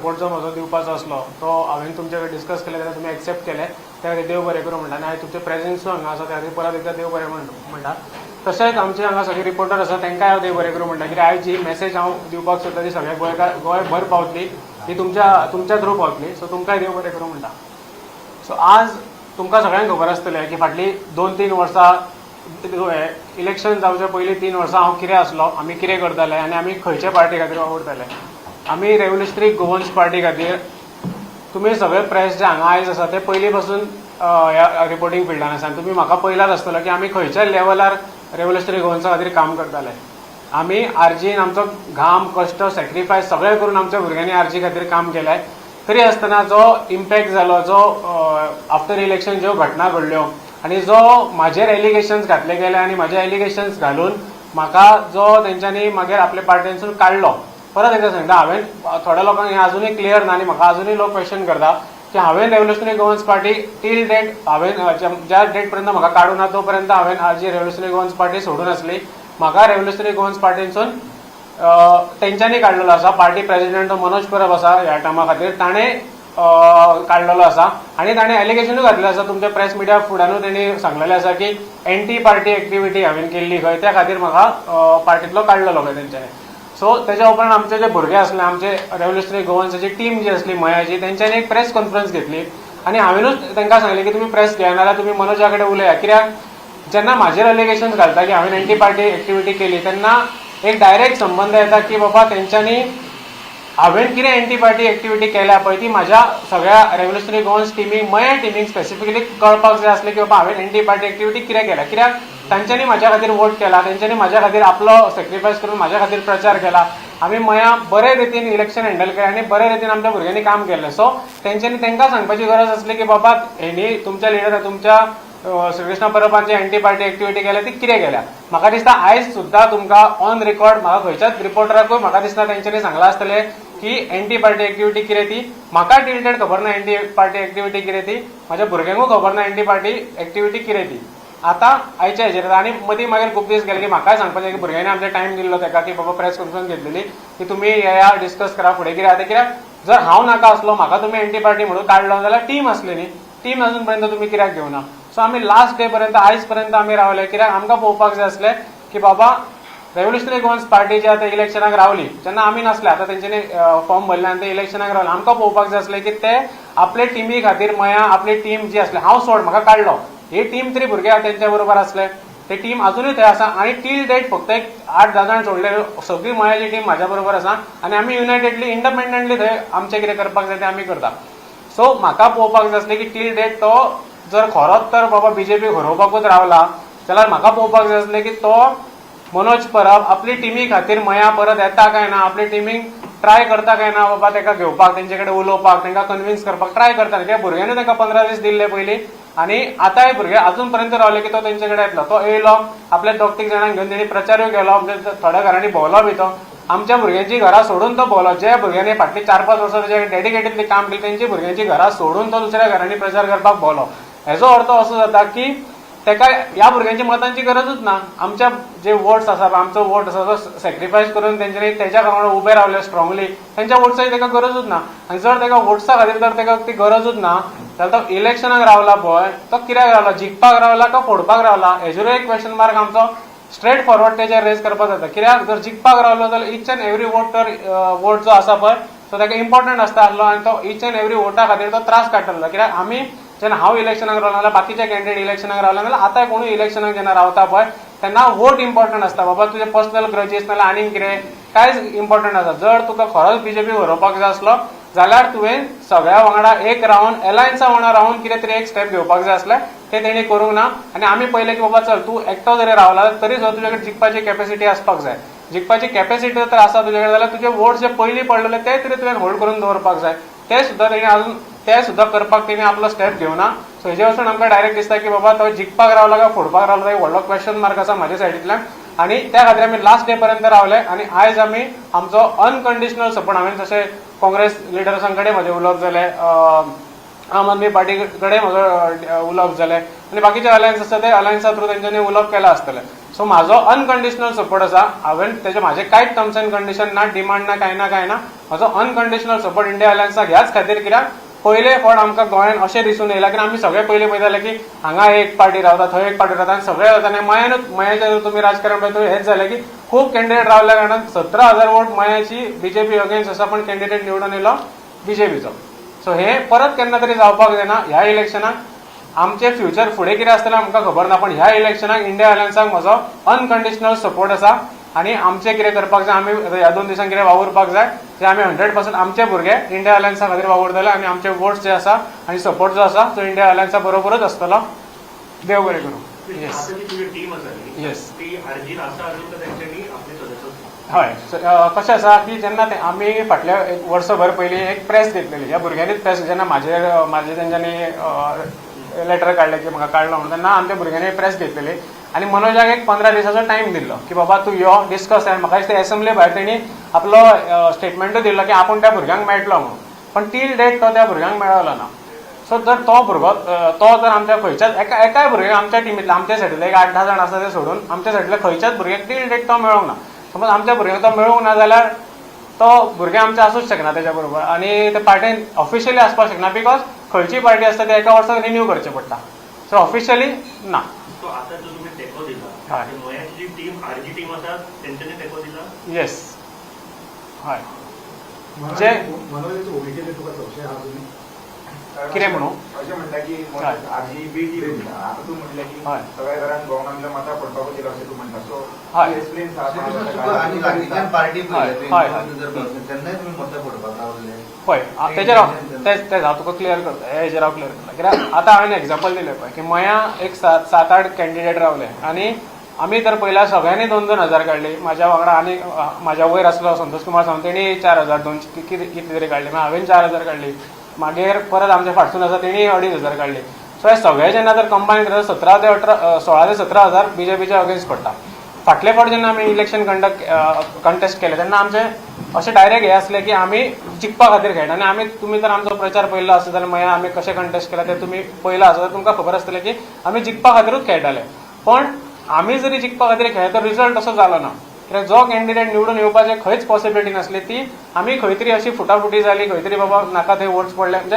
Report जो म्हजो दिवपाचो आसलो तो हांवें तुमचे कडेन डिस्कस केले जाल्यार तुमी एक्सेप्ट केले त्या खातीर देव बरें करूं म्हणटा आनी हांवें तुमचे प्रेझेन्सूय हांगा आसा त्या खातीर परत एकदां देव बरें म्हण म्हणटा तशेंच आमचे हांगा सगळे रिपोर्टर आसा तांकांय हांव देव बरें करूं म्हणटा कित्याक आयज जी मॅसेज हांव दिवपाक सोदता ती सगळ्या गोंयकार गोंयभर पावतली ती तुमच्या तुमच्या थ्रू पावतली सो तुमकांय देव बरें करूं म्हणटा सो आज तुमकां सगळ्यांक खबर आसतलें की फाटलीं दोन तीन वर्सां इलेक्शन जावच्या पयलीं तीन वर्सां हांव कितें आसलो आमी कितें करताले आनी आमी खंयचे पार्टी खातीर वावुरताले. आमी रेव्होल्युशनरी गोवन्स पार्टी खातीर तुमी सगळे प्रेस जे हांगा आयज आसा ते पयलीं पासून ह्या रिपोर्टींग फिल्डान आसा. आनी तुमी म्हाका पयलाच आसतलो की आमी खंयच्या लेवलार रेव्होल्युशनरी गोवन्सा खातीर काम करताले. आमी आरजीन आमचो घाम कश्ट सॅक्रिफायस सगळें करून आमच्या भुरग्यांनी आरजी खातीर काम केलें तरी आसतना जो इम्पॅक्ट जालो जो आफ्टर इलेक्शन ज्यो घटना घडल्यो आनी जो म्हाजेर एलिगेशन्स घातले गेले आनी म्हाजे एलिगेशन्स घालून म्हाका जो तेंच्यांनी मागीर आपल्या पार्टीनसून काडलो परत एकदा सांगता हांवें थोड्या लोकांक हें आजुनूय क्लियर ना आनी म्हाका अजुनूय लोक क्वेश्चन करता की हांवें revolutionary Goans party till date हांवें ज्या- डेट पर्यंत म्हाका काडूं ना तो पर्यंत हांवें हाजी रेव्होल्युशनरी गोवन्स पार्टी सोडून आसली म्हाका रेव्होल्युशनरी गोवन्स पार्टीनसून तेंच्यांनी काडलेलो आसा पार्टी प्रेसिडेंट तो मनोज परब आसा ह्या टायमा खातीर ताणें काडलेलो आसा आनी ताणें एलिगेशनूय घातलेलें आसा तुमच्या प्रेस मिडिया फुडानूय तेणी सांगलेलें आसा की एंटी पार्टी एक्टिविटी हांवें केल्ली खंय त्या खातीर म्हाका पार्टींतलो काडलेलो खंय तेंच्यांनी सो तेज्या उपरांत आमचे जे भुरगे आसले आमचे रेव्होल्युशनरी गोवन्साची टीम जी आसली मयाची तेंच्यांनी एक प्रेस कॉन्फरन्स घेतली. आनी हांवेनूच तांकां सांगलें की तुमी प्रेस घेया नाल्यार तुमी मनोजा कडेन उलया. कित्याक जेन्ना म्हाजेर एलिगेशन्स घालता की हांवें एंटी पार्टी एक्टिविटी केली तेन्ना एक डायरेक्ट संबंद येता की बाबा तेंच्यांनी हांवें कितें एंटी पार्टी एक्टिविटी केल्या पळय ती म्हज्या सगळ्या रेव्होल्युशनरी गोवन्स टिमीक मया टिमीक स्पेसिफिकली कळपाक जाय आसलें की बाबा हांवें एंटी पार्टी एक्टिविटी कितें केल्या. कित्याक तांच्यांनी म्हज्या खातीर वोट केला तांच्यांनी म्हज्या खातीर आपलो सेक्रिफायस करून म्हज्या खातीर प्रचार केला. आमी मया बरे रितीन इलेक्शन हँडल केलें आनी बरे रितीन आमच्या भुरग्यांनी काम केलें. सो तेंच्यांनी तांकां सांगपाची गरज आसली की बाबा हेणी तुमच्या लिडर तुमच्या श्रीकृष्ण परबांची एंटी पार्टी एक्टिविटी केल्या ती कितें केल्या. म्हाका दिसता आयज सुद्दां तुमकां ऑन रेकॉर्ड म्हाका खंयच्याच रिपोर्टराकूय म्हाका दिसता तेंच्यांनी सांगलां आसतलें की एंटी पार्टी एक्टिविटी कितें ती म्हाका टिल्टेड खबर ना एंटी पार्टी एक्टिविटी कितें ती म्हाज्या भुरग्यांकूय खबर ना एंटी पार्टी एक्टिविटी कितें ती आतां आयच्या हेजेर आनी मदीं मागीर खूब दीस गेले की म्हाकाय सांगपाचें की भुरग्यांनी आमचो टायम दिल्लो ताका की? बाबा प्रेस कॉन्फरन्स घेतलेली. की तुमी येया डिस्कस करा फुडें कितें आतां कित्याक जर हांव नाका आसलो म्हाका तुमी एंटी पार्टी म्हणून काडलो जाल्यार टीम आसली न्ही. टीम अजून पर्यंत तुमी कित्याक घेवना सो आमी लास्ट डे पर्यंत आयज पर्यंत आमी रावले कित्याक आमकां पळोवपाक जाय आसलें की बाबा रेव्होल्युशनरी गोवन्स पार्टी जी आतां इलेक्शनाक रावली जेन्ना आमी नसले आतां तेंच्यांनी फॉर्म भरले आनी ते इलेक्शनाक रावले आमकां पळोवपाक जाय आसलें की ते आपले टिमी खातीर मया आपली टीम जी आसली हांव सोड म्हाका काडलो ही टीम तरी भुरगे तेंच्या बरोबर आसले. ते टीम अजूनय थंय आसा आनी टील डेट फक्त एक आठ धा जाण सोडले. सगळी मयाची टीम म्हाज्या बरोबर आसा आनी आमी युनायटेडली इंडिपेंडंटली थंय आमचें कितें करपाक जाय तें आमी करता. सो म्हाका पळोवपाक जाय आसलें की टील डेट तो जर खरोच तर बाबा बीजेपी हरोवपाकूच रावला जाल्यार म्हाका पळोवपाक जाय आसलें की तो मनोज परब आपली टिमी खातीर मया परत येता काय ना आपली टिमीक ट्राय करता काय ना बाबा ताका घेवपाक तेंचे कडेन उलोवपाक तांकां कन्विन्स करपाक ट्राय करता. कित्याक भुरग्यांनी तांकां पंदरा दीस दिल्ले पयलीं आनी आतांय भुरगे अजून पर्यंत रावले की तो तेंचे कडेन येतलो. तो येयलो आपल्या दोग तीग जाणांक घेवन तेणी प्रचारूय केलो थोड्या घरांनी भोंवलो बी तो. आमच्या भुरग्यांची घरां सोडून तो भोंवलो. जे भुरग्यांनी फाटली चार पांच वर्सां जे डेडिकेटेडली काम केलें त्यांची भुरग्यांची घरां सोडून तो दुसऱ्या घरांनी प्रचार करपाक भोंवलो. हेजो अर्थ असो जाता की तेका ह्या भुरग्यांची मतांची गरजूच ना. आमच्या जे वोट्स आसा आमचो वोट आसा तो सॅक्रिफायस करून तेंच्यानी तेच्या वांगडा उबे रावले स्ट्रॉंगली तेंच्या वोट्साची तेका गरजूच ना. आनी जर ताका वोट्सा खातीर जर तेका ती गरजूच ना. जाल्यार तो इलेक्शनाक रावला पळय तो कित्याक रावला? जिखपाक रावला का फोडपाक रावला? हेजेरूय एक क्वेश्चन मार्क आमचो स्ट्रेट फॉरवर्ड तेजेर रेज करपाक जाता. कित्याक? जर जिखपाक रावलो जाल्यार इच अँड एवरी वोट तर वोट जो आसा पळय तो ताका इम्पॉर्टंट आसता आसलो आनी तो इच अँड एवरी वोटा खातीर तो त्रास काडटलो कित्याक? आमी जेन्ना हांव इलेक्शनाक रावलो बाकीच्या बाकीचे कॅन्डिडेट इलेक्शनाक रावले नाल्यार आतां कोणूय इलेक्शनाक जेन्ना रावता पळय तेन्ना वोट इम्पॉर्टंट आसता बाबा तुजे पर्सनल ग्रजीस नाल्यार आनीक कितें कांयच इम्पॉर्टंट आसा जर तुका खरोच बीजेपी व्हरोवपाक जाय आसलो जाल्यार तुवें सगळ्या वांगडा एक रावन एलायन्सा वांगडा रावन कितें तरी एक स्टेप घेवपाक जाय आसलें तें तेणी करूंक ना. आनी आमी पयलें की बाबा चल तूं एकटो जरी रावला तरी सुद्दां तुजे कडेन जिखपाची कॅपेसिटी आसपाक जाय. जिखपाची कॅपेसिटी जर आसा तुजे कडेन जाल्यार तुजे वोट जे पयलीं पडलेले ते तरी तुवें होल्ड करून दवरपाक जाय. ते सुद्दां तेणी अजून ते सुद्दां करपाक तेणी आपलो स्टेप घेवना सो हेजे वचून आमकां डायरेक्ट दिसता की बाबा तो जिखपाक रावला काय फोडपाक रावला व्हडलो क्वेश्चन मार्क आसा म्हाज्या सायडींतल्यान आनी त्या खातीर आमी लास्ट डे पर्यंत रावले आनी आयज आमी आमचो अनकंडिशनल सपोर्ट हांवें जशें काँग्रेस लिडर्सां कडेन म्हजें उलोवप जालें आम आदमी पार्टी कडेन म्हजो उलोवप जालें आनी बाकीचे अलायन्स आसा ते अलायन्सा थ्रू तेंच्यांनी उलोवप केलां आसतलें सो म्हाजो अनकंडिशनल सपोर्ट आसा हांवें तेजे म्हाजे कांयच टर्म्स अँड कंडिशन ना डिमांड ना कांय ना कांय ना म्हाजो अनकंडिशनल सपोर्ट इंडिया अलायन्साक ह्याच खातीर कित्याक पयले फावट आमकां गोंयान अशें दिसून येयलां की आमी सगळे पयले पळयताले की हांगा एक पार्टी रावता थंय एक पार्टी रावता आनी सगळे रावता मयानूच मयाचें जर तुमी राजकारण पळयता हेंच जालें की खूब कॅन्डिडेट रावल्या कारणान सतरा हजार वोट मयाची बीजेपी अगेन्स्ट आसा पण कॅन्डिडेट निवडून येयलो बीजेपीचो सो हे परत केन्ना तरी जावपाक जायना ह्या इलेक्शनाक आमचे फ्युचर फुडें कितें आसतलें आमकां खबर ना पण ह्या इलेक्शनाक इंडिया अलायन्साक म्हजो अनकंडिशनल सपोर्ट आसा. आनी आमचें कितें करपाक जाय आमी ह्या दोन दिसांक कितें वावुरपाक जाय. ते आमी हंड्रेड पर्संट आमचे भुरगे इंडिया अलायन्सा खातीर वावुरतले आनी आमचे वोट्स जे आसा आनी सपोर्ट जो आसा तो इंडिया अलायन्सा बरोबरच आसतलो देव बरें करूं. येस सदस्य हय. कशें आसा की जेन्ना ते आमी फाटल्या एक वर्सभर पयलीं एक प्रेस घेतलेली. ह्या भुरग्यांनीच प्रेस जेन्ना म्हाजेर अ, म्हाजे तेंच्यांनी लेटर काडलें की म्हाका काडलो म्हणून तेन्ना आमच्या भुरग्यांनी प्रेस घेतलेली. आनी मनोजाक एक पंदरा दिसाचो टायम दिल्लो की बाबा तूं यो डिस्कस म्हाका दिसता एसेंब्ली भायर तेणी आपलो स्टेटमेंटूय दिल्लो की आपूण त्या भुरग्यांक मेळटलो म्हणून. पण टील डेट तो त्या भुरग्यांक मेळलो ना. सो जर तो भुरगो तो जर आमच्या खंयच्याच एका एकाय भुरग्याक आमच्या टिमींतले आमच्या सायडीतले एक आठ धा जाण आसा ते सोडून आमच्या सायडीतले खंयच्याच भुरग्याक टील डेट तो मेळोंक ना. समज आमच्या भुरग्यांक तो मेळूंक ना जाल्यार तो भुरगे आमचे आसूंच शकना तेच्या बरोबर. आनी ते पार्टीन ऑफिशियली आसपाक शकना बिकॉज खंयची पार्टी आसता ती एका वर्साक रिन्यू करचें पडटा. सो ऑफिशियली ना. हय. ती गोंयाची जी टीम आरजी टीम आसा तेंच्यांनी तेको दिला. येस हय जे मनोज भुमिकेचे तुका संशय आहा तुमी कितें म्हणू? अशें म्हणटा की. आजी बी आतां तूं म्हणलें की हय. सगळ्या घरान भोवणांतल्या मतां पडपाक दिला अशें तूं म्हणटा सो हय. एक्सप्लेन तुका आनी लागींच्यान पार्टी तेन्नाय तुमी मतदान पडपाक रावले पळय तेजेर हांव तेच तेच हांव तुका क्लियर करता हे हेजेर हांव क्लियर करता. कित्याक आतां हांवें एक्झाम्पल दिलें पळय की मया एक सात सात आठ कॅन्डिडेट रावले. आनी आमी तर पयल्या सगळ्यांनी दोन दोन हजार काढले. माझ्या वांगडा आनी माझ्या म्हाज्या वयर आसलो संतोष कुमार सावंत तेणी चार हजार दोनशे कितें कितें तरी काडली मागीर हांवें चार हजार काडली मागीर परत आमच्या फाटसून आसा तेणी अडीच हजार काडली सो हे सगळे जेन्ना जर कंबायन करता सतरा ते अठरा सोळा ते सतरा हजार बीजेपीच्या अगेन्स्ट पडटा फाटले फावट जेन्ना आमी इलेक्शन कंडक्ट कंटेस्ट केले तेन्ना आमचे अशें डायरेक्ट हे आसलें की आमी जिखपा खातीर खेळटा आनी आमी तुमी जर आमचो प्रचार पळयलो आसा जाल्यार मागीर आमी कशें कंटेस्ट केला ते तुमी पळयलो आसा जाल्यार तुमकां खबर आसतलें की आमी जिखपा खातीरूच खेळटाले. पण आमी जरी जिखपा खातीर खेळ्ळे तर रिजल्ट असो जालो ना. कित्याक जो कॅन्डिडेट निवडून येवपाचे खंयच पॉसिबिलिटी नासली ती आमी खंय तरी अशी फुटाफुटी जाली खंय तरी बाबा नाका थंय वोट्स पडले. म्हणजे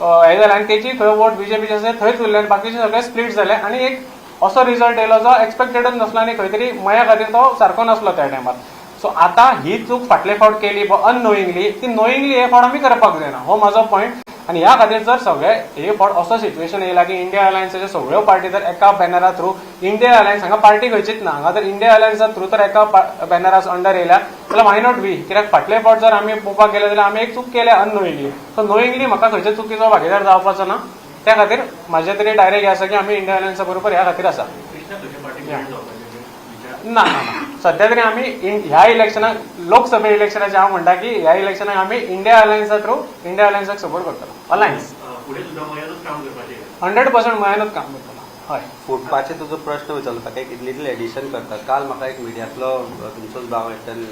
हे जाले आनी तेची खंय वोट बीजेपीचे आसा थंयच उरले आनी बाकीचे सगळे स्प्लिट जाले आनी एक असो रिजल्ट येयलो जो एक्सपेक्टेडच नासलो आनी खंय तरी मया खातीर तो सारको नासलो त्या टायमार सो आतां ही चूक फाटले फावट केली अननोईंगली ती नोईंगली हे फावट आमी करपाक जायना. हो म्हाजो पॉयंट आनी ह्या खातीर जर सगळे हे फावट असो सिच्युएशन येयला की इंडिया अलायन्साचे सगळ्यो पार्टी जर एका बॅनरा थ्रू इंडिया अलायन्स हांगा पार्टी खंयचीच ना. हांगा जर इंडिया अलायन्सा थ्रू तर एका बॅनरा अंडर येयल्या जाल्यार माय नॉट वी कित्याक फाटले फावट जर आमी पळोवपाक गेले जाल्यार आमी एक चूक केल्या अननोईंगली सो नोईंगली म्हाका खंयच्या चुकीचो भागीदार जावपाचो ना. त्या खातीर म्हाजे तरी डायरेक्ट हे आसा की आमी इंडिया अलायन्सा बरोबर ह्या खातीर आसा कृष्णा खंयच्या पार्टी या. विचार ना ना ना. सध्या तरी आमी इन- ह्या इलेक्शनाक लोकसभा इलेक्शनाचे हांव म्हणटा की ह्या इलेक्शनाक आमी इंडिया अलायन्सा थ्रू इंडिया अलायन्साक सपोर्ट करतलो अलायन्स हंड्रेड पर्संट मयानूच काम करतलो हय. फुटपाचे तुजो प्रश्न विचारलो ताका एक लिटल एडिशन करता काल म्हाका एक मिडियांतलो तुमचोच भाव एकट्यान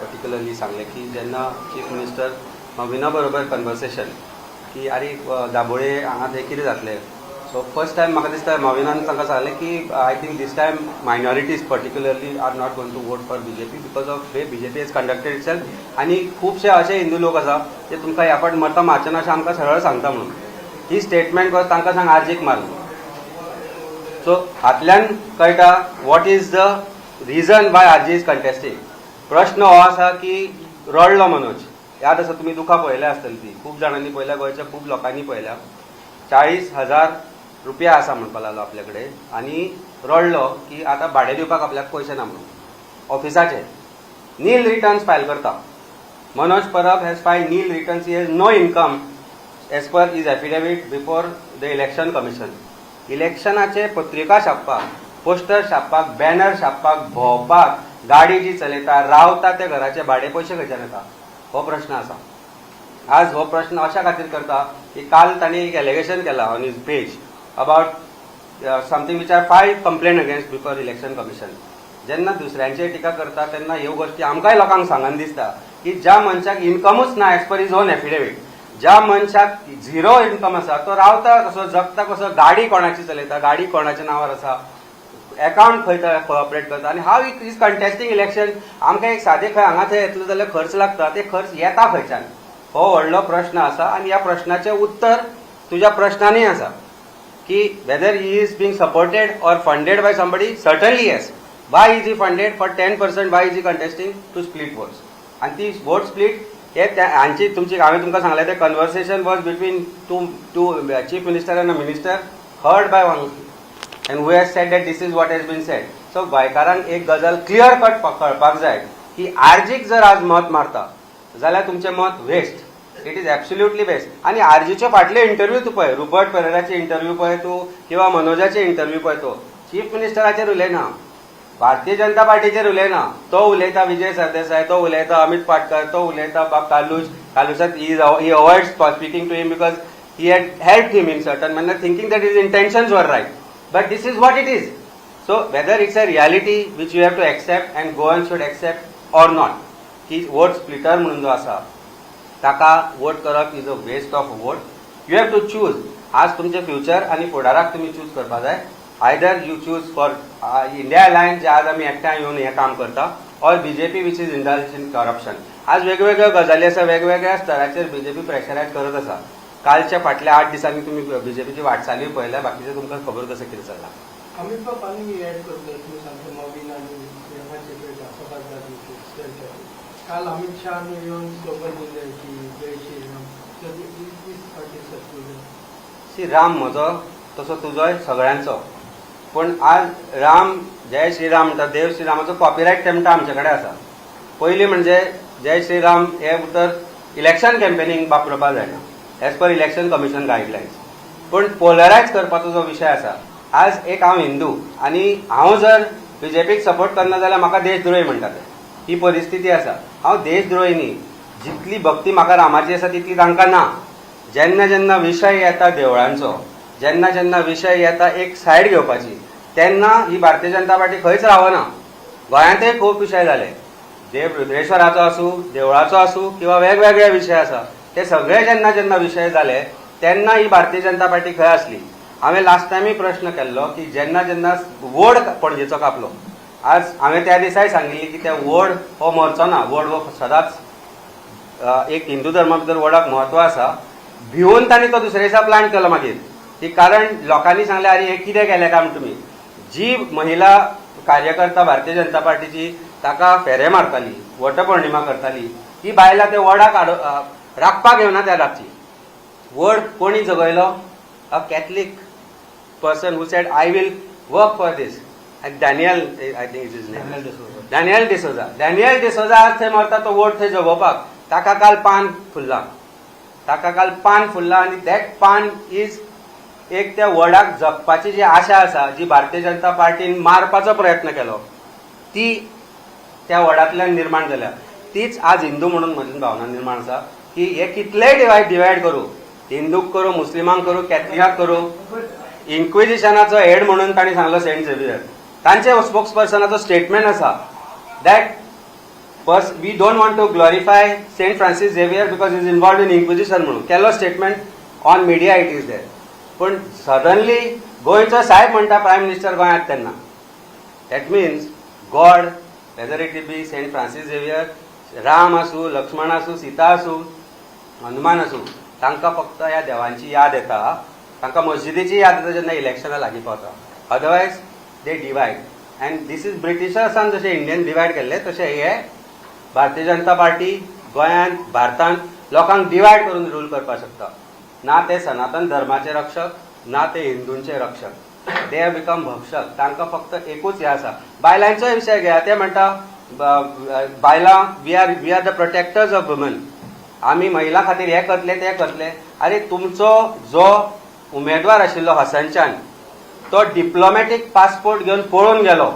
पर्टिक्युलरली सांगलें की जेन्ना चीफ मिनिस्टर नविना बरोबर कन्वर्सेशन की आरे दाबोळे हांगा थंय कितें जातलें सो फर्स्ट टायम म्हाका दिसता मॉविनान तांकां सांगलें की I think this time minorities particularly are not going to vote for BJP because of way BJP is conducted itself आनी खुबशे अशे हिंदू लोक आसा जे तुमकां ह्या फावट मारचे ना अशें आमकां सरळ सांगता म्हणून ही स्टेटमेंट कर तांकां सांग आज एक मारलो सो हातल्यान कळटा what is the reason by RG is contesting प्रश्न हो आसा की रडलो मनोज याद आसा तुमी दुखां पळयल्या आसतली ती खूब जाणांनी पळयल्या गोंयच्या खूब लोकांनी पळयल्या चाळीस हजार रुपया आसा म्हणपाक लागलो आपल्या कडेन आनी रडलो की आतां भाडें दिवपाक आपल्याक पयशे ना म्हणून. ऑफिसाचे. नील रिटर्न्स फायल करता. Manoj Parab has file nil returns he has no income as per his affidavit before the election commission इलेक्शनाचे पत्रिका छापपाक पोस्टर छापपाक बॅनर छापपाक भोंवपाक गाडी जी चलयता रावता त्या घराचे भाडे पयशे खंयच्यान येता? हो प्रश्न आसा आज हो प्रश्न अशा खातीर करता की काल तांणी एक एलिगेशन केला on his page about something which are file complaint against before election commission जेन्ना दुसऱ्यांचेर टिका करता तेन्ना ह्यो गोश्टी आमकांय लोकांक सांगन दिसता की ज्या मनशाक इन्कमूच ना as per his own affidavit ज्या मनशाक झिरो इन्कम आसा तो रावता कसो जगता कसो गाडी कोणाची चलयता गाडी कोणाच्या नांवार आसा अकाउंट खंय तर ऑपरेट करता आनी हाव इज कंटेस्टींग इलेक्शन आमकां एक सादें खंय हांगा थंय येतलो जाल्यार खर्च लागता ते खर्च येता खंयच्यान. हो व्हडलो प्रश्न आसा आनी ह्या प्रश्नाचें उत्तर तुज्या प्रश्नांनी आसा. की whether he is being supported or funded by somebody certainly yes why is he funded for ten percent why is he contesting to split votes आनी ती वोट स्प्लीट हे हांची तुमची हांवें तुमकां सांगलें तें conversation was between two two chief minister and a minister heard by one and who has said that this is what has been said so गोंयकारांक एक गजाल क्लियर कट कळपाक जाय की आर्जीक जर आज मत मारता जाल्यार तुमचें मत waste it is absolutely best आनी आरजीचे फाटले इंटरव्यू तूं पळय रुबर्ट पेरेराचे इंटरव्यू पळय तूं किंवा मनोजाचे इंटरव्यू पळय तूं. चीफ मिनिस्टराचेर उलयना भारतीय जनता पार्टीचेर उलयना तो उलयता विजय सरदेसाय तो उलयता अमित पाटकर तो उलयता बाब कालूज कालुसात he he avoid speaking to him because he had help him in certain manner thinking that his intentions were right but this is what it is so whether it's a reality which you have to accept and Goan should accept or not की vote splitter म्हणून जो आसा ताका vote करप is a waste of vote you have to choose आज तुमचे future आनी फुडाराक तुमी चूज करपा जाय. Either you choose for India alliance जे आज आमी एकठांय येवन हें काम करता or BJP which is indulge in corruption आज वेगवेगळ्यो गजाली आसा वेगवेगळ्या स्तराचेर बीजेपी प्रेशरायज करत आसा कालच्या फाटल्या आठ दिसांनी तुमी बीजेपीची वाटचाली पळयल्या बाकीचे तुमकां खबर कसं कितें चल्लां अमित बाब आनी ऍड करतो तुम्ही सांगता नवीन आणि प्रियंकाचे पेट सभासदाची काल अमित शहाने येऊन सोबत दिले की जय श्रीराम. तर वीस फाटी सत्य राम म्हजो तसो तुजोय सगळ्यांचो. पूण आज राम जय श्रीराम म्हणटा देव श्रीरामाचो कॉपीरायट टेम्पटा आमचे कडेन आसा पयलीं म्हणजे जय श्रीराम हे उतर इलेक्शन कॅम्पेनींग वापरपा जायना as per election commission guidelines पूण पोलरायज करपाचो जो विशय आसा आज एक हांव हिंदू आनी हांव जर बीजेपीक सपोर्ट करना जाल्यार म्हाका देशद्रोही म्हणटा ते ही परिस्थिती आसा हांव देशद्रोहिणी जितली भक्ती म्हाका रामाची आसा तितली तांकां ना. जेन्ना जेन्ना विशय येता देवळांचो जेन्ना जेन्ना विशय येता एक सायड घेवपाची तेन्ना ही भारतीय जनता पार्टी खंयच रावना गोंयांतय खूब विशय जाले देव रुद्रेश्वराचो आसूं देवळाचो आसूं किंवा वेगवेगळे विशय आसा ते सगळे जेन्ना जेन्ना विशय जाले तेन्ना ही भारतीय जनता पार्टी खंय आसली हांवें लास्ट टायमूय प्रश्न केल्लो की जेन्ना जेन्ना वोड पणजेचो कापलो. आज हांवें त्या दिसाय सांगिल्ली की ते व्हड हो मरचो ना व्हड हो सदांच एक हिंदू धर्मा भितर वडाक म्हत्व आसा भिवून तांणी तो दुसऱ्या दिसा प्लॅन केलो मागीर. की कारण लोकांनी सांगलें अरे हे कितें केलें काम तुमी जी महिला कार्यकर्ता भारतीय जनता पार्टीची ताका फेरे मारताली वटपौर्णिमा करताली ही बायलां ते वडाक हाडो राखपाक येवना त्या रातची. वड कोणी जगयलो a Catholic person who said I will work for this Daniel Daniel D'Souza Daniel D'Souza आज थंय मरता तो वोट थंय जगोवपाक ताका काल पान फुल्ला। ताका काल पान फुल्ला आनी दॅट पान इज एक त्या वडाक जगपाची जी आशा आसा जी भारतीय जनता पार्टीन मारपाचो प्रयत्न केलो ती त्या वडांतल्यान निर्माण जाल्या. तीच आज हिंदू म्हणून म्हजी भावना निर्माण आसा की हे कितलेय डिवायड डिवायड करूं. हिंदूक करूं मुस्लिमांक करूं कॅथलिकाक करूं. इन्क्विजिशनाचो हेड म्हणून तांणी सांगलो सेंट झेवियर. तांचे स्पोक्स पर्सनाचो स्टेटमेंट आसा that purse we don't want to glorify Saint Francis Xavier because is involved in Inquisition म्हणून. केलो statement on media it is there पूण सडनली गोंयचो साहेब म्हणटा प्रायम मिनिस्टर गोंयांत तेन्ना that means god whether it be Saint Francis Xavier Ram आसूं लक्ष्मण आसूं सीता आसूं हनुमान आसूं तांकां फक्त ह्या देवांची याद येता तांकां मस्जिदीची याद येता जेन्ना इलेक्शनां लागीं पावता. Otherwise they divide and this is ब्रिटिशर्सान जशें इंडियन डिवायड केल्ले तशें हे भारतीय जनता पार्टी गोंयांत भारतांत लोकांक डिवायड करून रूल करपाक शकता. ना ते सनातन धर्माचे रक्षक ना ते हिंदूंचे रक्षक. दे बिकम भक्षक. तांकां फक्त एकूच हे आसा. बायलांचोय विशय घेया. ते म्हणटा बायलां we are we are the protectors of women आमी महिला खातीर हे करतले ते करतले. आरे तुमचो जो उमेदवार आशिल्लो हसनच्यान तो डिप्लोमॅटीक पासपोर्ट घेवन पळून गेलो.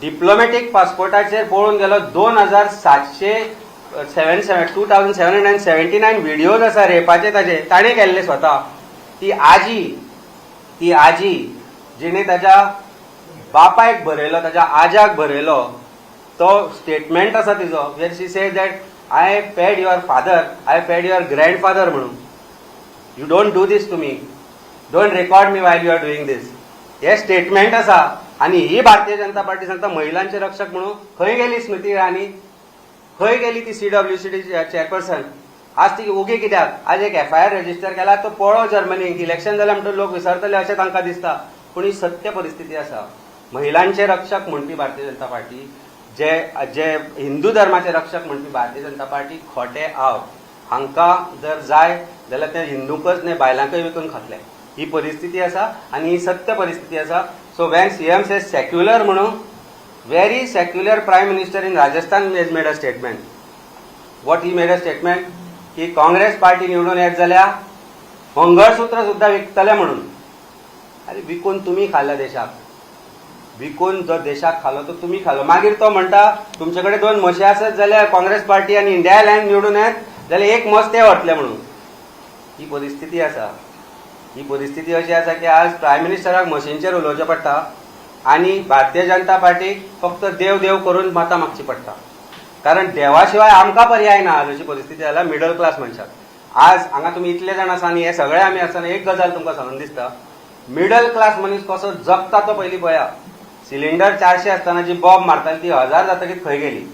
डिप्लोमॅटीक पासपोर्टाचेर पळून गेलो. दोन हजार सातशे seven seven two thousand seven hundred and seventy nine videos आसा रेपाचे ताजे. ताणें केल्ले स्वता. ती आजी ती आजी जिणे ताच्या बापायक बरयलो ताच्या आज्याक बरयलो तो स्टेटमेंट आसा तिजो वेर she say that I paid your father I paid your grandfather म्हणून. You don't do this to me don't record me while you are doing this हे स्टेटमेंट आसा आणि ही भारतीय जनता पार्टी सांगता महिलांचे रक्षक म्हणून खंय गेली स्मृती इराणी? खंय गेली ती C W C D chairperson आज ती ओगी कित्याक? आज एक एफ आय आर रजिस्टर केला तो पळो जर्मनीक इलेक्शन जालें म्हणटकीर लोक विसरतले अशें तांकां दिसता. पूण ही सत्य परिस्थिती आसा महिलांचे रक्षक म्हणपी भारतीय जनता पार्टी. जे जे हिंदू धर्माचे रक्षक म्हणपी भारतीय जनता पार्टी खोटे आव हांकां जर जाय जाल्यार ते हिंदूकच न्ही बायलांकय विकून खातले. ही परिस्थिती आसा आनी ही सत्य परिस्थिती आसा so when CM says secular म्हणून very secular prime minister in Rajasthan has made a statement what he made a statement की काँग्रेस पार्टी निवडून येत जाल्यार मंगळसूत्र सुद्धा विकतले म्हणून. अरे विकून तुम्ही खाल्ला देशाक विकून जो देशाक खालो तो तुम्ही खालो मागीर तो म्हणटा तुमचे कडेन दोन म्हशी आसत जाल्यार काँग्रेस पार्टी आनी इंडिया लँड निवडून येत. जाल्यार एक मस ते व्हरतले म्हणून. ही परिस्थिती आसा ही परिस्थिती अशी आसा की आज प्रायम मिनिस्टराक मशीनचेर उलोवचें पडटा आणि भारतीय जनता पार्टीक फक्त देव देव करून मतां मागची पडटा कारण देवा शिवाय आमकां पर्याय ना अशी परिस्थिती जाला मिडल क्लास मनशाक आज हांगा तुमी इतले जाण आसा आनी हे सगळे आमी आसतना एक गजाल तुमकां सांगून दिसता. मिडल क्लास मनीस कसो जगता तो पयलीं पळया सिलिंडर चारशे आसतना जी बॉब मारताली ती हजार जातकीर खंय गेली.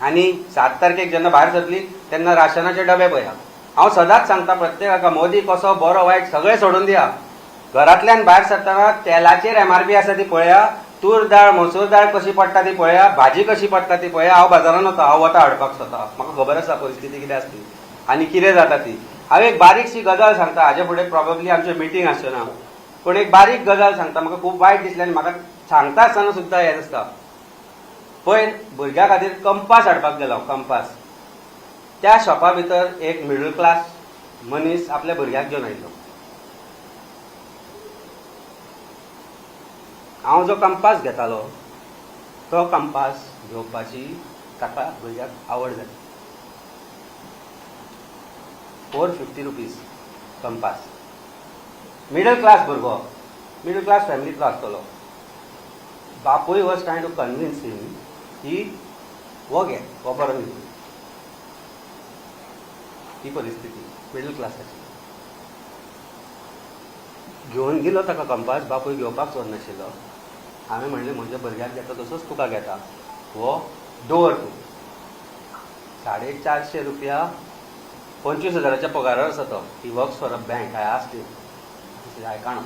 आनी सात तारखेक जेन्ना भायर सरली तेन्ना राशनाचे डबे पळया हांव सदांच सांगता प्रत्येकाका मोदी कसो बरो वायट सगळें सोडून दिया. घरांतल्यान भायर सरतना तेलाचेर एमआरपी आसा ती पळया तूर दाळ मसूर दाळ कशी पडटा ती पळया भाजी कशी पडटा ती पळया हांव बाजारान वता हांव वता हाडपाक स्वता. म्हाका खबर आसा परिस्थिती कितें आसली. आनी कितें जाता ती. हांव एक बारीकशी गजाल सांगता हाजे फुडें प्रॉबेबली आमच्यो मिटींग आसच्यो ना. पूण एक बारीक गजाल सांगता म्हाका खूब वायट दिसलें आनी म्हाका सांगता आसतना सुद्दां हें दिसता. पयर भुरग्या खातीर कंपास हाडपाक गेलो कंपास. त्या शॉपा भितर एक मिडल क्लास मनीस आपल्या भुरग्याक घेवन आयलो. हांव जो कंपास घेतालो तो कंपास घेवपाची ताका भुरग्याक आवड जाली. Four fifty rupees compass. Middle class भुरगो मिडल क्लास फॅमिलींतलो आसतलो. बापूय was kind to convince him की हो घे हो बरो ही परिस्थिती मिडल क्लासाची घेवन गेलो ताका कंपास बापूय घेवपाक सोदनाशिल्लो हांवें म्हणलें म्हज्या भुरग्याक घेता तसोच तुका घेता. हो दवर तूं. साडे चारशे रुपया पंचवीस हजाराच्या पगारार आसा तो he works for a bank I asked I काण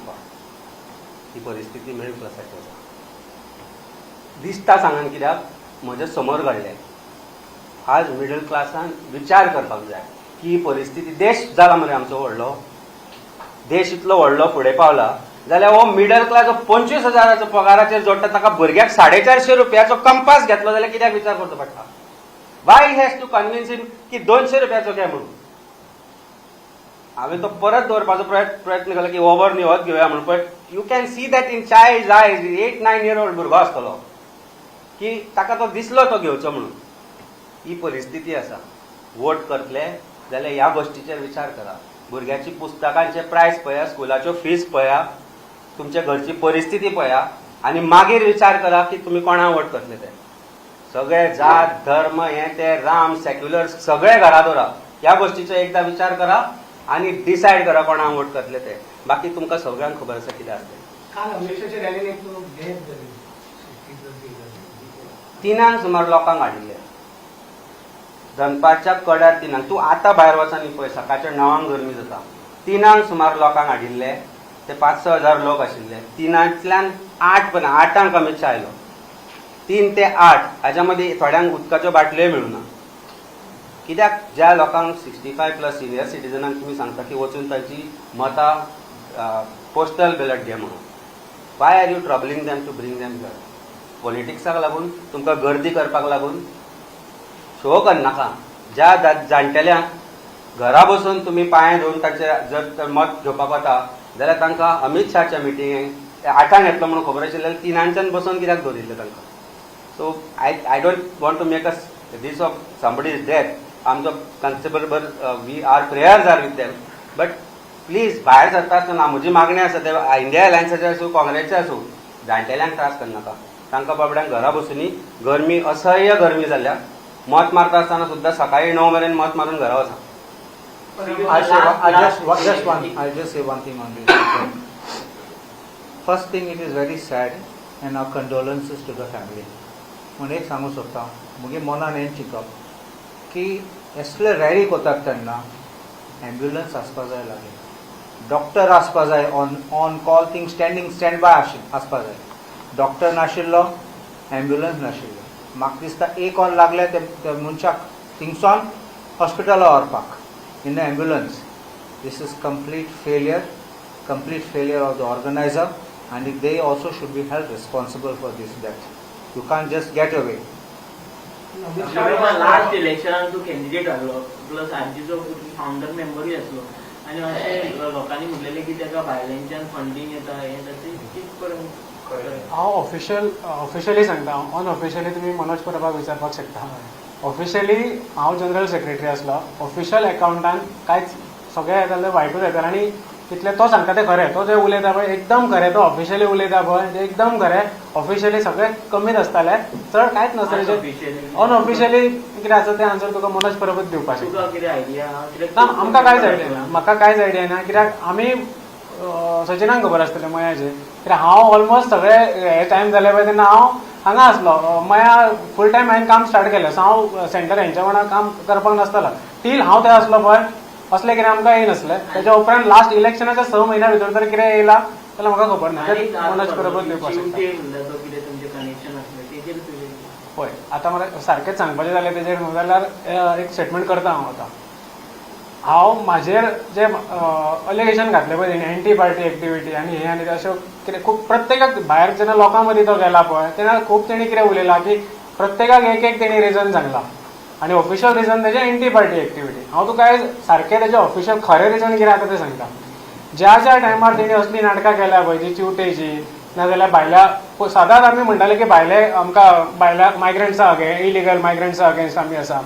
ही परिस्थिती मिडल क्लासाची आसा दिसता सांगान कित्याक म्हज्या समोर घडलें आज मिडल क्लासान विचार करपाक जाय. की ही परिस्थिती देश जाला मरे आमचो व्हडलो देश इतलो व्हडलो फुडें पावला. जाल्यार हो मिडल क्लास पंचवीस हजाराचो पगाराचेर जोडटा ताका भुरग्याक साडे चारशे रुपयाचो कंपास घेतलो जाल्यार कित्याक विचार करचो पडटा why has to convince him की दोनशे रुपयाचो घे म्हणून? हांवें तो परत दवरपाचो प्रयत्न प्रयत्न केलो की ओवर न्ही होच घेवया म्हणून but you can see that in child age eight nine year old भुरगो आसतलो की ताका तो दिसलो तो घेवचो म्हणून. ही परिस्थिती आसा वोट करतले जाल्यार ह्या गोश्टीचेर विचार करा. भुरग्याची पुस्तकांचे प्रायस पळया स्कुलाच्यो फीज पळया तुमच्या घरची परिस्थिती पळया आनी मागीर विचार करा की तुमी कोणाक वोट करतले ते. सगळे जात धर्म हे ते राम सेक्युलर सगळे घरा दवरा ह्या गोश्टीचो एकदा विचार करा आनी डिसायड करा कोणाक वोट करतले ते. बाकी तुमकां सगळ्यांक खबर आसा कितें आसलें जाली तिनांक सुमार लोकांक हाडिल्ले. दनपारच्या कड्यार तिनांक तूं आतां भायर वचा न्ही पळय. सकाळच्या णवांक गरमी जाता तिनांक सुमार लोकांक हाडिल्ले. ते पांच स हजार लोक आशिल्ले. तिनांतल्यान आठ पण आठांक अमित शाह आयलो तीन ते आठ. हाच्या मदीं थोड्यांक उदकाच्यो बाटल्योय मेळूना. कित्याक? ज्या लोकांक सिक्स्टी फाय प्लस सिनियर सिटीजनांक तुमी सांगता की वचून तांची मतां पोस्टल बॅलट घे म्हणून. Why are you troubling them to bring them here पॉलिटिक्साक लागून? तुमकां गर्दी करपाक लागून? हो शो करनाका ज्या जा- जाणटेल्यांक घरा बसून तुमी पांय धुवन ताचे जर तर मत घेवपाक वता जाल्यार तांकां अमित शाहच्या मिटिंगेक ते आठांक येतलो म्हणून खबर आशिल्ल्यान तिनांच्यान बसून कित्याक दवरिल्लें तांकां? So I I don't want to make a this of somebody his death आमचो कन्सिबल we are prayers are with them but please भायर सरता आसतना म्हजी मागणी आसा ते इंडिया अलायन्साचे आसूं काँग्रेसचे आसूं जाणटेल्यांक त्रास करनाका तांकां बाबड्यांक घरा बसुनी गरमी असह्य गरमी जाल्या मत मारता आसतना सुद्दां सकाळी णव मेरेन मत मारून घरा वचा I say, one- I just, one- just one, I just say one thing on this. First thing it is very sad and our condolences to the family पूण एक सांगू सोदता मुगे मनान हें चिंतप की असले रॅरीक वतात तेन्ना एम्ब्युलन्स आसपा जाय लागेल. डॉक्टर आसपा जाय on on call thing standing stand by आसपा जाय डॉक्टर नाशिल्लो एम्ब्युलन्स नाशिल्लो. म्हाका दिसता एक ऑन लागले ते मनशाक थिंगसॉन हॉस्पिटला व्हरपाक in the ambulance this is complete failure complete failure of the organiser and they also should be held responsible for this death you can just get away last इलेक्शनान तू कॅन्डिडेट आहलो प्लस आरजीचो founder मेंबरूय आसलो आनी अशें लोकांनी म्हटलेलें की ताका भायल्यांच्यान फंडींग येता हें येता तें कित पर्यंत हांव ऑफिशियल ऑफिशियली सांगता अनऑफिशियली तुमी मनोज परबाक विचारपाक शकता. ऑफिशियली हांव जनरल सेक्रेटरी आसलो. ऑफिशियल अकाउंटान कांयच सगळें येतालें वायटूच येतालें आनी तितलें तो सांगता तें खरें तो जें उलयता पळय एकदम खरें तो. ऑफिशियली उलयता पळय तें एकदम खरें ऑफिशियली सगळें कमीच आसतालें चड कांयच नासतालें अनऑफिशियली कितें आसा तें आन्सर तुका मनोज कितें आयडिया ना आमकां कांयच आयडिया ना. म्हाका कांयच आयडिया ना. कित्याक आमी सचिनाक खबर आसतलें मयाचें. कित्याक हांव ऑलमोस्ट सगळे हे टायम जाले पळय तेन्ना हांव. हांगा आसलो मया फूल टायम हांवें काम स्टार्ट केलें. सो हांव सेंटर हेंच्या वांगडा काम करपाक नासतालो. टील हांव थंय आसलो पळय असलें कितें आमकां येयनासलें तेच्या उपरांत लास्ट इलेक्शनाच्या स म्हयन्या भितर तर कितें येयला जाल्यार म्हाका खबर ना मनोज परबच दिवपाक शकता. पळय आतां म्हाका सारकेंच सांगपाचें जालें तेजेर जाल्यार एक स्टेटमेंट करता हांव आतां. हांव म्हाजेर जे अलिगेशन घातलें पळय तेणी एंटी पार्टी एक्टिविटी आनी हे आनी ते अश्यो कितें खूब प्रत्येकाक भायर जेन्ना लोकां मदीं तो गेला पळय तेन्ना खूब तेणी कितें उलयलां की प्रत्येकाक एक एक तेणी रिजन सांगला आनी ऑफिशियल रिजन तेजें एंटी पार्टी एक्टिविटी हांव तुका आयज सारकें तेजें ऑफिशियल खरें रिजन कितें आसा तें सांगता. ज्या ज्या टायमार तेणी असली नाटकां केल्या पळय जी चिवटेची नाजाल्यार भायल्या सदांच आमी म्हणटाले की भायले आमकां भायल्या मायग्रंट्सा अगेन इलिगल मायग्रंट्सा अगेन्स्ट आमी आसा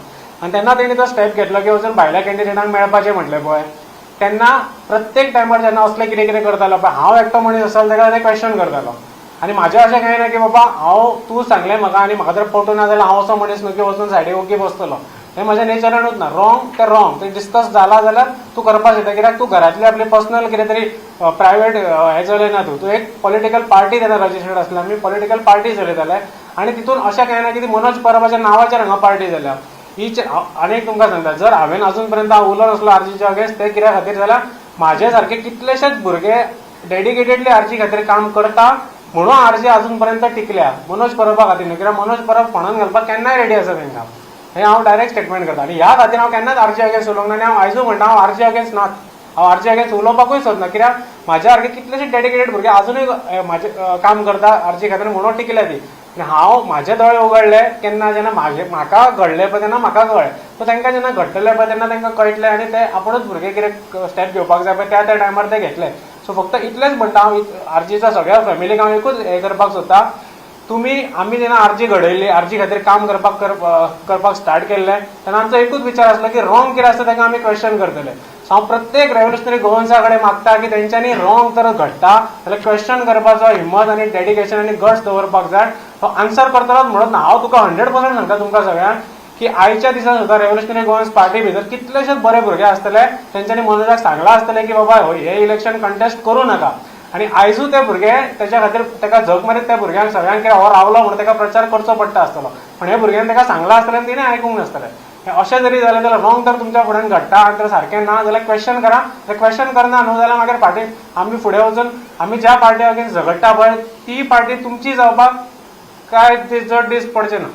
आनी तेन्ना तेणी तो स्टेप घेतलो की वचून भायल्या कॅन्डिडेटांक मेळपाचें म्हटलें पळय तेन्ना प्रत्येक टायमार जेन्ना असलें कितें कितें करतालो पळय हांव एकटो मनीस आसतालो तेका ते क्वेश्चन करतालो आनी म्हाजें अशें कांय ना की बाबा हांव तूं सांगलें म्हाका आनी म्हाका जर पटूं ना जाल्यार हांव असो मनीस न्हू की वचून सायडीक ओगी बसतलो. हें म्हज्या नेचरानूच ना रॉंग तें रॉंग तें डिस्कस जाला जाल्यार तूं करपाक शकता कित्याक तूं घरांतलें आपले पर्सनल कितें तरी प्रायवेट हें चलयना तूं. तूं एक पॉलिटिकल पार्टी तेन्ना रजिस्टर्ड आसला आमी पॉलिटिकल पार्टी चलयताले आनी तितून अशें कांय ना की ती मनोज परबाच्या नांवाचेर हांगा पार्टी जाल्या हीच अनेक तुमकां सांगता. जर हांवें अजून पर्यंत हांव उलो नासलो आरजीच्या अगेन्स्ट ते कित्या खातीर जाल्यार म्हाजे सारके कितलेशेच भुरगे डेडिकेटेडली आरजी खातीर काम करता म्हणून आरजी अजून पर्यंत टिकल्या. मनोज परबा खातीर न्हू. कित्याक मनोज परब फणन घालपाक केन्नाय रेडी आसा तांकां हें हांव डायरेक्ट स्टेटमेंट करता. आनी ह्या खातीर हांव केन्नाच आरजी अगेन्स्ट उलोवंक ना. आनी हांव आयजू म्हणटा हांव आरजी अगेन्स्ट नात. हांव आरजी अगेन्स्ट उलोवपाकूय सोदना. कित्याक म्हाज्या सारके कितलेशे डेडिकेटेड भुरगे आजुनूय म्हाजे काम करता आरजी खातीर म्हणून टिकल्या ती. आनी हांव म्हाजे दोळे उगडले केन्ना जेन्ना म्हाजे म्हाका घडले पळय तेन्ना म्हाका कळ्ळें सो तांकां जेन्ना घडटले पळय तेन्ना तांकां कळटलें आनी ते आपुणूच भुरगे कितें स्टेप घेवपाक जाय पळय त्या त्या टायमार ते घेतले सो फक्त इतलेंच म्हणटा हांव आरजीच्या सगळ्या फॅमिलीक हांव एकूच हें करपाक सोदता. तुमी आमी जेन्ना आरजी घडयली आरजी खातीर काम करपाक करपाक स्टार्ट केल्लें तेन्ना आमचो एकूच विचार आसलो की रॉंग कितें आसता ताका आमी क्वेश्चन करतले. सो हांव प्रत्येक रेव्होल्युशनरी गोवन्सा कडेन मागता की तेंच्यांनी रॉंग तर घडटा जाल्यार क्वेश्चन करपाचो हिम्मत आनी डेडिकेशन आनी गट्स दवरपाक जाय. तो आन्सर करतलोच म्हणत ना हांव तुका हंड्रेड पर्संट सांगता तुमकां सगळ्यांक की आयच्या दिसा सुद्दां रेव्होल्युशनरी गोवन्स पार्टी भितर कितलेशेच बरे भुरगे आसतले तेंच्यांनी मनोजाक सांगलां आसतलें की बाबा होय हे इलेक्शन कंटेस्ट करूं नाका. आनी आयजू ते भुरगे तेच्या खातीर ताका जग मारीत त्या भुरग्यांक सगळ्यांक हो रावलो म्हणून ताका प्रचार करचो पडटा आसतलो पण हे भुरग्यांनी ताका सांगलां आसतलें आनी तिणें आयकूंक नासतलें. अशें जरी जालें जाल्यार रॉंग तर तुमच्या फुड्यान घडटा आनी तर सारकें ना जाल्यार क्वेश्चन करा. जर क्वेश्चन करना न्हू जाल्यार मागीर फाटीं आमी फुडें वचून आमी ज्या पार्टी अगेन्स्ट झगडटा पळय ती पार्टी तुमची जावपाक कांय ते चड दीस पडचे ना.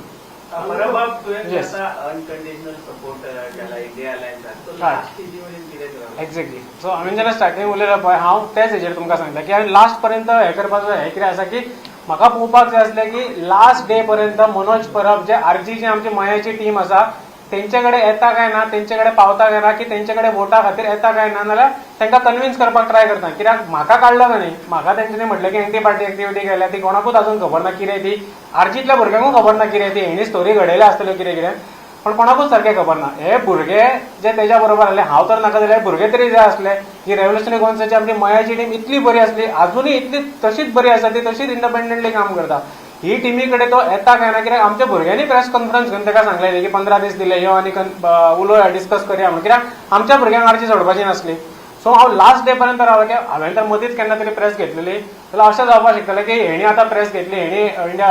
एक्झॅक्टली सो हांवें जेन्ना स्टार्टींग उलयलो पळय हांव तेच हेजेर तुमकां सांगता की हांवें लास्ट पर्यंत हें करपाचो हें कितें आसा की म्हाका पळोवपाक जाय आसलें की लास्ट डे पर्यंत मनोज परब जे आरजी जी आमची मयाची टीम आसा तेंचे कडेन येता काय ना तेंचे कडेन पावता काय ना की तेंचे कडेन वोटा खातीर येता काय ना जाल्यार तांकां कन्विन्स करपाक ट्राय करता. कित्याक? म्हाका काडलो काय न्ही? म्हाका तेंच्यांनी म्हटलें की एंटी पार्टी एक्टिविटी केल्या ती कोणाकूच अजून खबर ना कितें ती. आरजीतल्या भुरग्यांकूय खबर ना कितें ती. हेणी स्टोरी घडयल्या आसतल्यो कितें कितें. पण कोणाकूच सारकें खबर ना. हे भुरगे जे तेच्या बरोबर आसले हांव तर नाका जाल्यार भुरगे तरी जे आसले की रेव्होल्युशनरी गोवन्साची आमची मयाची टीम इतली बरी आसली अजूनय इतली तशीच बरी आसा ती तशीच इंडिपेंडंटली काम करता ही टिमी कडेन तो येता काय ना कित्याक आमच्या भुरग्यांनी प्रेस कॉन्फरन्स घेवन ताका सांगलेली की पंदरा दीस दिले यो आनी उलोया उलोवया डिस्कस करया म्हणून. कित्याक आमच्या भुरग्यांक आरची सोडपाची नासली. सो हांव लास्ट डे पर्यंत रावलो की हांवें तर मदींच केन्ना तरी प्रेस घेतलेली. जाल्यार अशें जावपाक शकतलें की हेणी आतां प्रेस घेतली हेणी इंडिया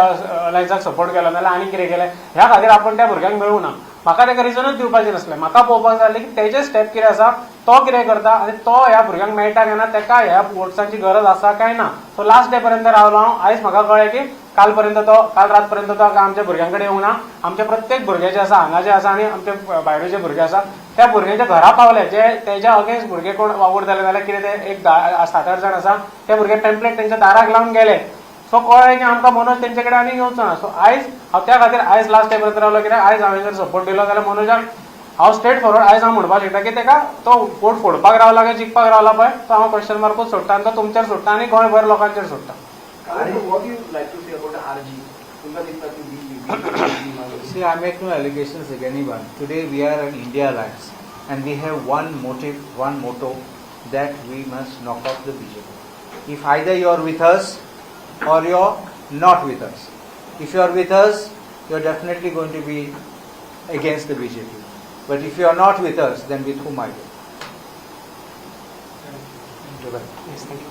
अलायन्साक सपोर्ट केलो नाल्यार आनी कितें केलें. ह्या खातीर आपूण त्या भुरग्यांक मेळूं ना. म्हाका ताका रिजनूच दिवपाचें नासलें. म्हाका पळोवपाक जाय की तेजे स्टेप कितें आसा? तो कितें करता? आनी तो ह्या भुरग्यांक मेळटा केन्ना ताका ह्या वोट्सांची गरज आसा काय ना? सो लास्ट डे पर्यंत रावलो हांव आयज म्हाका कळ्ळें की काल पर्यंत तो काल रात पर्यंत तो आमच्या भुरग्यां कडेन येवंक ना. आमचे प्रत्येक भुरगे जे आसा हांगा जे आसा आनी आमचे भायले जे भुरगे आसा त्या भुरग्यांच्या घरा पावले जे तेच्या अगेन्स्ट भुरगे कोण वावुरताले जाल्यार कितें ते एक धा सात आठ जाण आसा ते भुरगे टेम्पलेट तेंच्या दाराक लावन गेले. सो कळ्ळें की आमकां मनोज तेंचे कडेन आनी येवचो ना? सो आयज हांव त्या खातीर आयज लास्ट डे पर्यंत रावलो कित्याक आयज हांवें जर सपोर्ट दिलो जाल्यार मनोजाक हांव स्ट्रेट फॉरवर्ड आयज हांव म्हणपाक शकता की ताका तो वोट फोडपाक रावला काय जिखपाक रावला पळय तो हांव क्वेश्चन मार्कूच सोडटा आनी तो तुमचेर सोडटा आनी गोंयभर लोकांचेर सोडटा See, I make no allegations against anyone. Today we are an India Alliance and we have one motive, one motto that we must knock out the BJP. If either you are with us or you are not with us. If you are with us, you are definitely going to be against the BJP. But if you are not with us, then with whom are you? Yes, thank you.